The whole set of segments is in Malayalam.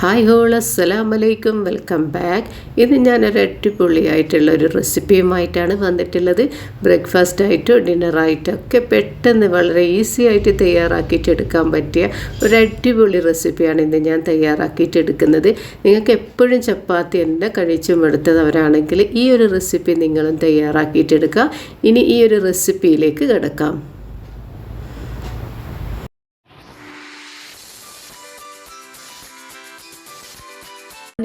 ഹായ് ഹോൾ അസ്സലാം വലൈക്കും വെൽക്കം ബാക്ക്. ഇന്ന് ഞാനൊരു അടിപൊളിയായിട്ടുള്ള ഒരു റെസിപ്പിയുമായിട്ടാണ് വന്നിട്ടുള്ളത്. ബ്രേക്ക്ഫാസ്റ്റ് ആയിട്ടോ ഡിന്നറായിട്ടോ ഒക്കെ പെട്ടെന്ന് വളരെ ഈസി ആയിട്ട് തയ്യാറാക്കിയിട്ട് എടുക്കാൻ പറ്റിയ ഒരു അടിപൊളി റെസിപ്പിയാണ് ഇന്ന് ഞാൻ തയ്യാറാക്കിയിട്ട് എടുക്കുന്നത്. നിങ്ങൾക്ക് എപ്പോഴും ചപ്പാത്തി തന്നെ കഴിച്ചും എടുത്തവരാണെങ്കിൽ ഈ ഒരു റെസിപ്പി നിങ്ങളും തയ്യാറാക്കിയിട്ടെടുക്കുക ഇനി ഈ ഒരു റെസിപ്പിയിലേക്ക് കിടക്കാം.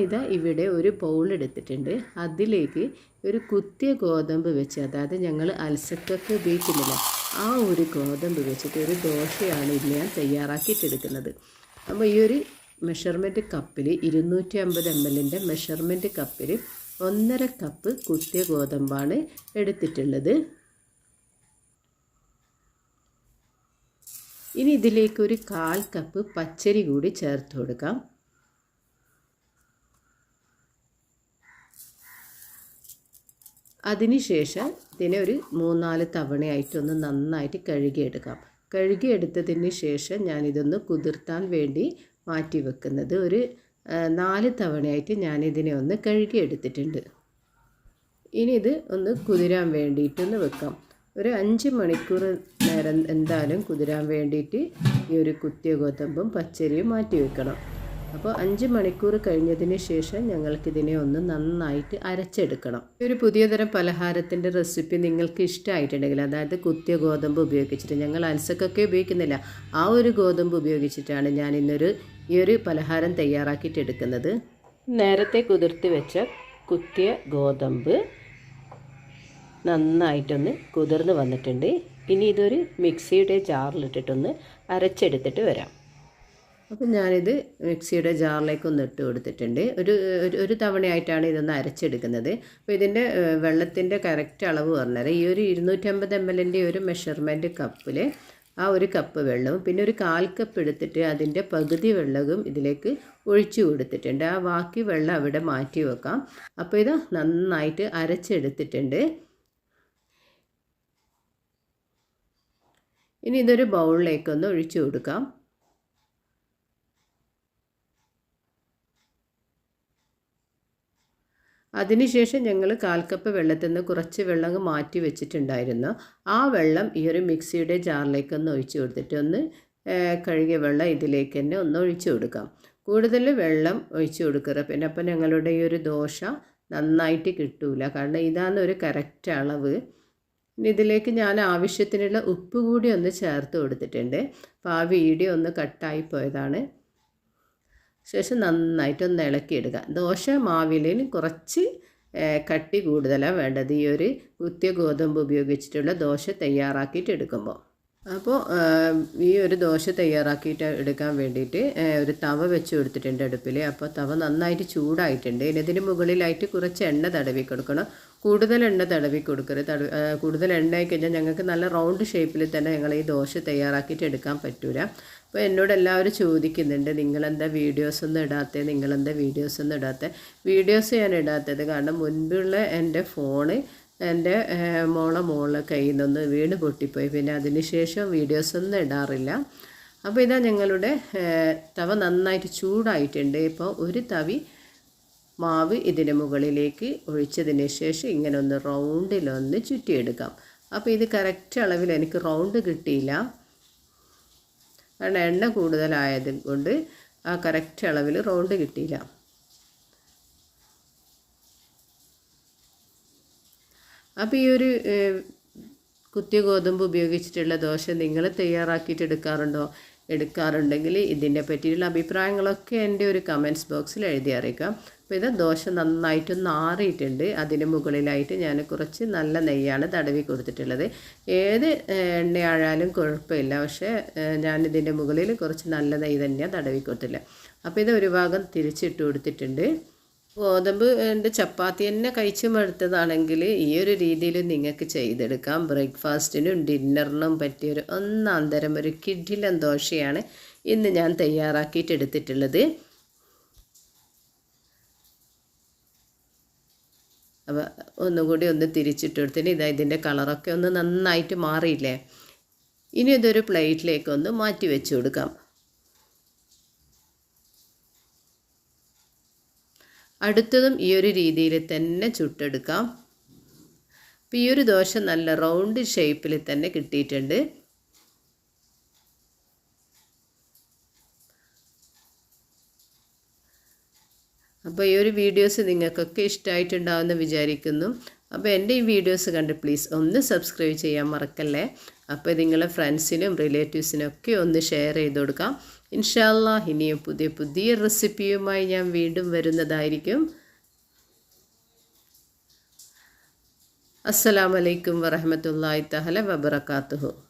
ഞാനിതാ ഇവിടെ ഒരു ബൗൾ എടുത്തിട്ടുണ്ട്. അതിലേക്ക് ഒരു കുത്തിയ ഗോതമ്പ് വെച്ച് അതായത് ഞങ്ങൾ അൽസക്കൊക്കെ ഉപയോഗിക്കുന്നില്ല ആ ഒരു ഗോതമ്പ് വെച്ചിട്ട് ഒരു ദോശയാണ് ഇന്ന് ഞാൻ തയ്യാറാക്കിയിട്ടെടുക്കുന്നത്. അപ്പോൾ ഈ ഒരു മെഷർമെന്റ് കപ്പിൽ ഇരുന്നൂറ്റി അമ്പത് എം എല്ലിന്റെ മെഷർമെന്റ് കപ്പിൽ ഒന്നര കപ്പ് കുത്തിയ ഗോതമ്പാണ് എടുത്തിട്ടുള്ളത്. ഇനി ഇതിലേക്ക് ഒരു കാൽ കപ്പ് പച്ചരി കൂടി ചേർത്ത് കൊടുക്കാം. അതിനുശേഷം ഇതിനെ ഒരു മൂന്നാൽ തവണയായിട്ടൊന്ന് നന്നായിട്ട് കഴുകിയെടുക്കാം. കഴുകിയെടുത്തതിന് ശേഷം ഞാനിതൊന്ന് കുതിർത്താൻ വേണ്ടി മാറ്റി വെക്കുന്നത്. ഒരു നാല് തവണയായിട്ട് ഞാനിതിനെ ഒന്ന് കഴുകിയെടുത്തിട്ടുണ്ട്. ഇനി ഇത് ഒന്ന് കുതിരാൻ വേണ്ടിയിട്ടൊന്ന് വെക്കാം. ഒരു അഞ്ച് മണിക്കൂർ നേരം എന്തായാലും കുതിരാൻ വേണ്ടിയിട്ട് ഈ ഒരു കുത്തിയ ഗോതമ്പും പച്ചരിയും മാറ്റി വെക്കണം. അപ്പോൾ അഞ്ച് മണിക്കൂർ കഴിഞ്ഞതിന് ശേഷം ഞങ്ങൾക്കിതിനെ ഒന്ന് നന്നായിട്ട് അരച്ചെടുക്കണം. ഒരു പുതിയ തരം പലഹാരത്തിന്റെ റെസിപ്പി നിങ്ങൾക്ക് ഇഷ്ടമായിട്ടുണ്ടെങ്കിൽ അതായത് കുത്തിയ ഗോതമ്പ് ഉപയോഗിച്ചിട്ട് ഞങ്ങൾ അൽസക്കൊക്കെ ഉപയോഗിക്കുന്നില്ല ആ ഒരു ഗോതമ്പ് ഉപയോഗിച്ചിട്ടാണ് ഞാൻ ഇന്നൊരു ഈ ഒരു പലഹാരം തയ്യാറാക്കിയിട്ട് എടുക്കുന്നത്. നേരത്തെ കുതിർത്തി വെച്ച കുത്തിയ ഗോതമ്പ് നന്നായിട്ടൊന്ന് കുതിർന്ന് വന്നിട്ടുണ്ട്. ഇനി ഇതൊരു മിക്സിയുടെ ജാറിലിട്ടിട്ടൊന്ന് അരച്ചെടുത്തിട്ട് വരാം. അപ്പം ഞാനിത് മിക്സിയുടെ ജാറിലേക്ക് ഒന്ന് ഇട്ട് കൊടുത്തിട്ടുണ്ട്. ഒരു ഒരു തവണയായിട്ടാണ് ഇതൊന്ന് അരച്ചെടുക്കുന്നത്. അപ്പോൾ ഇതിന്റെ വെള്ളത്തിന്റെ കറക്റ്റ് അളവ് പറഞ്ഞാൽ ഈ ഒരു ഇരുന്നൂറ്റമ്പത് എം എല്ലിന്റെ ഒരു മെഷർമെന്റ് കപ്പിൽ ആ ഒരു കപ്പ് വെള്ളവും പിന്നെ ഒരു കാൽ കപ്പ് എടുത്തിട്ട് അതിന്റെ പകുതി വെള്ളവും ഇതിലേക്ക് ഒഴിച്ചു കൊടുത്തിട്ടുണ്ട്. ആ ബാക്കി വെള്ളം അവിടെ മാറ്റി വെക്കാം. അപ്പോൾ ഇത് നന്നായിട്ട് അരച്ചെടുത്തിട്ടുണ്ട്. ഇനി ഇതൊരു ബൗളിലേക്കൊന്ന് ഒഴിച്ചു കൊടുക്കാം. അതിനുശേഷം ഞങ്ങൾ കാൽക്കപ്പ് വെള്ളത്തിൽ നിന്ന് കുറച്ച് വെള്ളം മാറ്റി വെച്ചിട്ടുണ്ടായിരുന്നു. ആ വെള്ളം ഈ ഒരു മിക്സിയുടെ ജാറിലേക്ക് ഒന്ന് ഒഴിച്ചു കൊടുത്തിട്ട് ഒന്ന് കഴുകിയ വെള്ളം ഇതിലേക്ക് തന്നെ ഒന്ന് ഒഴിച്ചു കൊടുക്കാം. കൂടുതൽ വെള്ളം ഒഴിച്ചു കൊടുക്കുക. പിന്നെ അപ്പം ഞങ്ങളുടെ ഈ ഒരു ദോശ നന്നായിട്ട് കിട്ടൂല. കാരണം ഇതാണ് ഒരു കറക്റ്റ് അളവ്. ഇതിലേക്ക് ഞാൻ ആവശ്യത്തിനുള്ള ഉപ്പ് കൂടി ഒന്ന് ചേർത്ത് കൊടുത്തിട്ടുണ്ട്. അപ്പോൾ ആ വീഡിയോ ഒന്ന് കട്ടായി പോയതാണ്. ശേഷം നന്നായിട്ടൊന്ന് ഇളക്കിയെടുക്കുക. ദോശ മാവിലിന് കുറച്ച് കട്ടി കൂടുതലാണ് വേണ്ടത്. ഈ ഒരു കുത്തിയ ഗോതമ്പ് ഉപയോഗിച്ചിട്ടുള്ള ദോശ തയ്യാറാക്കിയിട്ട് എടുക്കുമ്പോൾ. അപ്പോൾ ഈ ഒരു ദോശ തയ്യാറാക്കിയിട്ട് എടുക്കാൻ വേണ്ടിയിട്ട് ഒരു തവ വെച്ച് കൊടുത്തിട്ടുണ്ട് അടുപ്പിൽ അപ്പോൾ തവ നന്നായിട്ട് ചൂടായിട്ടുണ്ട്. ഇനി ഇതിന് മുകളിലായിട്ട് കുറച്ച് എണ്ണ തടവി കൊടുക്കണം. കൂടുതൽ എണ്ണ തടവി കൊടുക്കരുത്. തടവി കൂടുതൽ എണ്ണ ആയി കഴിഞ്ഞാൽ ഞങ്ങൾക്ക് നല്ല റൗണ്ട് ഷേപ്പിൽ തന്നെ ഞങ്ങൾ ഈ ദോശ തയ്യാറാക്കിയിട്ട് എടുക്കാൻ പറ്റൂല. അപ്പോൾ എന്നോട് എല്ലാവരും ചോദിക്കുന്നുണ്ട് നിങ്ങളെന്താ വീഡിയോസ് ഒന്നും ഇടാത്തത് നിങ്ങളെന്താ വീഡിയോസ് ഒന്നും ഇടാത്തത് വീഡിയോസ് ഞാൻ ഇടാത്തത് കാരണം മുൻപുള്ള എന്റെ ഫോണ് എന്റെ മോളെ മോളെ കയ്യിൽ നിന്നൊന്ന് വീണ് പൊട്ടിപ്പോയി. പിന്നെ അതിനുശേഷം വീഡിയോസ് ഒന്നും ഇടാറില്ല. അപ്പോൾ ഇതാ ഞങ്ങളുടെ തവ നന്നായിട്ട് ചൂടായിട്ടുണ്ട്. ഇപ്പോൾ ഒരു തവി മാവ് ഇതിന് മുകളിലേക്ക് ഒഴിച്ചതിന് ശേഷം ഇങ്ങനെ ഒന്ന് റൗണ്ടിലൊന്ന് ചുറ്റിയെടുക്കാം. അപ്പോൾ ഇത് കറക്റ്റ് അളവിൽ എനിക്ക് റൗണ്ട് കിട്ടിയില്ല. കാരണം എണ്ണ കൂടുതലായത് കൊണ്ട് ആ കറക്റ്റ് അളവിൽ റൗണ്ട് കിട്ടിയില്ല. അപ്പോൾ ഈ ഒരു കുത്തിയ ഗോതമ്പ് ഉപയോഗിച്ചിട്ടുള്ള ദോശ നിങ്ങൾ തയ്യാറാക്കിയിട്ട് എടുക്കാറുണ്ടോ? എടുക്കാറുണ്ടെങ്കിൽ ഇതിന്റെ പറ്റിയുള്ള അഭിപ്രായങ്ങളൊക്കെ എന്റെ ഒരു കമന്റ്സ് ബോക്സിൽ എഴുതി അറിയിക്കാം. അപ്പോൾ ഇത് ദോശ നന്നായിട്ടൊന്ന് ആറിയിട്ടുണ്ട്. അതിന് മുകളിലായിട്ട് ഞാൻ കുറച്ച് നല്ല നെയ്യാണ് തടവി കൊടുത്തിട്ടുള്ളത്. ഏത് എണ്ണയാഴാലും കുഴപ്പമില്ല. പക്ഷേ ഞാനിതിന്റെ മുകളിൽ കുറച്ച് നല്ല നെയ്യ് തന്നെയാണ് തടവി കൊടുത്തില്ല അപ്പോൾ ഇത് ഒരു ഭാഗം തിരിച്ചിട്ട് കൊടുത്തിട്ടുണ്ട്. ഗോതമ്പ് എന്റെ ചപ്പാത്തി തന്നെ കഴിച്ചു മടുത്തതാണെങ്കിൽ ഈ ഒരു രീതിയിൽ നിങ്ങൾക്ക് ചെയ്തെടുക്കാം. ബ്രേക്ക്ഫാസ്റ്റിനും ഡിന്നറിനും പറ്റിയൊരു ഒന്നാം തരം ഒരു കിഡിലൻ ദോശയാണ് ഇന്ന് ഞാൻ തയ്യാറാക്കിയിട്ട് എടുത്തിട്ടുള്ളത്. അപ്പോൾ ഒന്നുകൂടി ഒന്ന് തിരിച്ചിട്ടെടുത്തിന് ഇതാ ഇതിന്റെ കളറൊക്കെ ഒന്ന് നന്നായിട്ട് മാറിയില്ലേ? ഇനി ഇതൊരു പ്ലേറ്റിലേക്ക് ഒന്ന് മാറ്റി വെച്ച് കൊടുക്കാം. അടുത്തതും ഈ ഒരു രീതിയിൽ തന്നെ ചുട്ടെടുക്കാം. അപ്പോൾ ഈ ഒരു ദോശ നല്ല റൗണ്ട് ഷേപ്പിൽ തന്നെ കിട്ടിയിട്ടുണ്ട്. അപ്പോൾ ഈ ഒരു വീഡിയോസ് നിങ്ങൾക്കൊക്കെ ഇഷ്ടമായിട്ടുണ്ടാവുമെന്ന് വിചാരിക്കുന്നു. അപ്പോൾ എന്റെ ഈ വീഡിയോസ് കണ്ട് പ്ലീസ് ഒന്ന് സബ്സ്ക്രൈബ് ചെയ്യാൻ മറക്കല്ലേ. അപ്പോൾ നിങ്ങളെ ഫ്രണ്ട്സിനും റിലേറ്റീവ്സിനും ഒക്കെ ഒന്ന് ഷെയർ ചെയ്ത് കൊടുക്കാം. ഇൻഷാല്ല ഇനിയും പുതിയ പുതിയ റെസിപ്പിയുമായി ഞാൻ വീണ്ടും വരുന്നതായിരിക്കും. അസ്സലാമലൈക്കും വറഹമത്തല്ലാ തഹല വബർക്കാത്തുഹു